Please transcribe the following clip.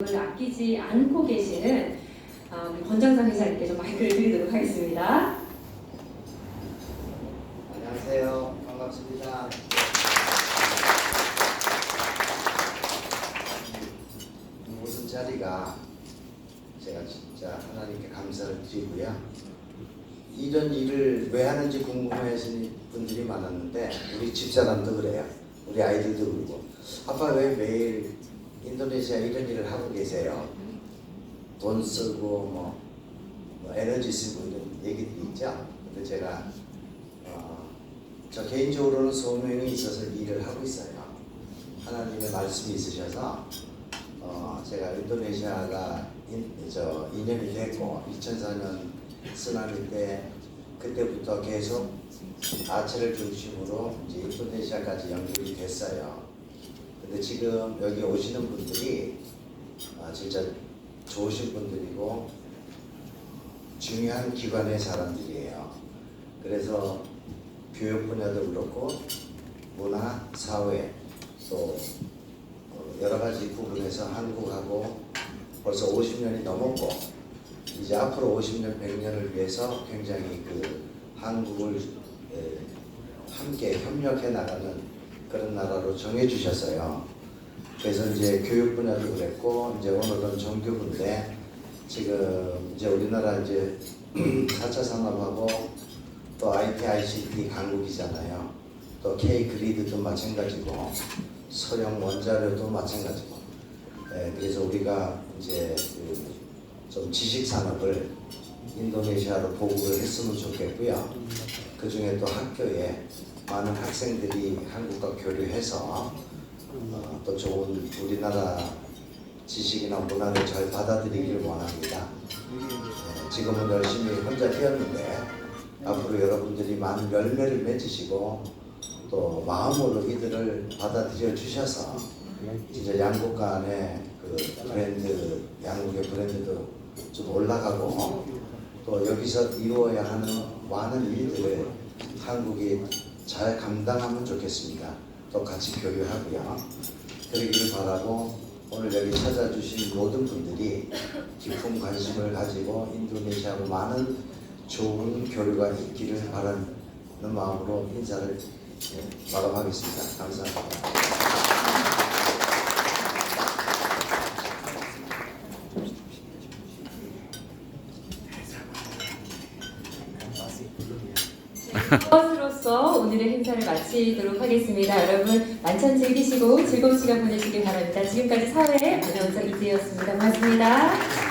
을 아끼지 않고 계시는 아, 우리 권장상 회사님께 좀 마이크를 드리도록 하겠습니다. 안녕하세요. 반갑습니다. 이 모든 자리가 제가 진짜 하나님께 감사를 드리고요. 이런 일을 왜 하는지 궁금해하시는 분들이 많았는데 우리 집사람도 그래요. 우리 아이들도 그러고 아빠 왜 매일 인도네시아 이런 일을 하고 계세요? 돈 쓰고 뭐, 뭐 에너지 쓰고 이런 얘기들이 있죠. 근데 제가 어, 저 개인적으로는 소명이 있어서 이 일을 하고 있어요. 하나님의 말씀이 있으셔서 어, 제가 인도네시아가 인, 저 2년이 됐고 2004년 쓰나미 때 그때부터 계속 아체를 중심으로 이제 인도네시아까지 연결이 됐어요. 근데 지금 여기 오시는 분들이 아, 진짜 좋으신 분들이고 중요한 기관의 사람들이에요. 그래서 교육 분야도 그렇고 문화, 사회 또 어, 여러 가지 부분에서 한국하고 벌써 50년이 넘었고 이제 앞으로 50년, 100년을 위해서 굉장히 그 한국을 에, 함께 협력해 나가는 그런 나라로 정해 주셨어요. 그래서 이제 교육 분야도 그랬고 이제 오늘은 정교부인데 지금 이제 우리나라 이제 4차 산업하고 또 IT, ICT 강국이잖아요. 또 K 그리드도 마찬가지고 소형 원자료도 마찬가지고. 예, 그래서 우리가 이제 그 좀 지식 산업을 인도네시아로 보급을 했으면 좋겠고요. 그 중에 또 학교에 많은 학생들이 한국과 교류해서 어, 또 좋은 우리나라 지식이나 문화를 잘 받아들이기를 원합니다. 어, 지금은 열심히 혼자 뛰었는데 앞으로 여러분들이 많은 열매를 맺으시고 또 마음으로 이들을 받아들여 주셔서 진짜 양국 간의 그 브랜드 양국의 브랜드도 좀 올라가고 또 여기서 이루어야 하는 많은 일들을 한국이 잘 감당하면 좋겠습니다. 또 같이 교류하고요. 그러기를 바라고 오늘 여기 찾아주신 모든 분들이 깊은 관심을 가지고 인도네시아로 많은 좋은 교류가 있기를 바라는 마음으로 인사를 예, 마감하겠습니다. 감사합니다. 것으로서 오늘의 행사를 마치도록 하겠습니다. 여러분 만찬 즐기시고 즐거운 시간 보내시길 바랍니다. 지금까지 사회 아나운서 이지혜였습니다. 고맙습니다.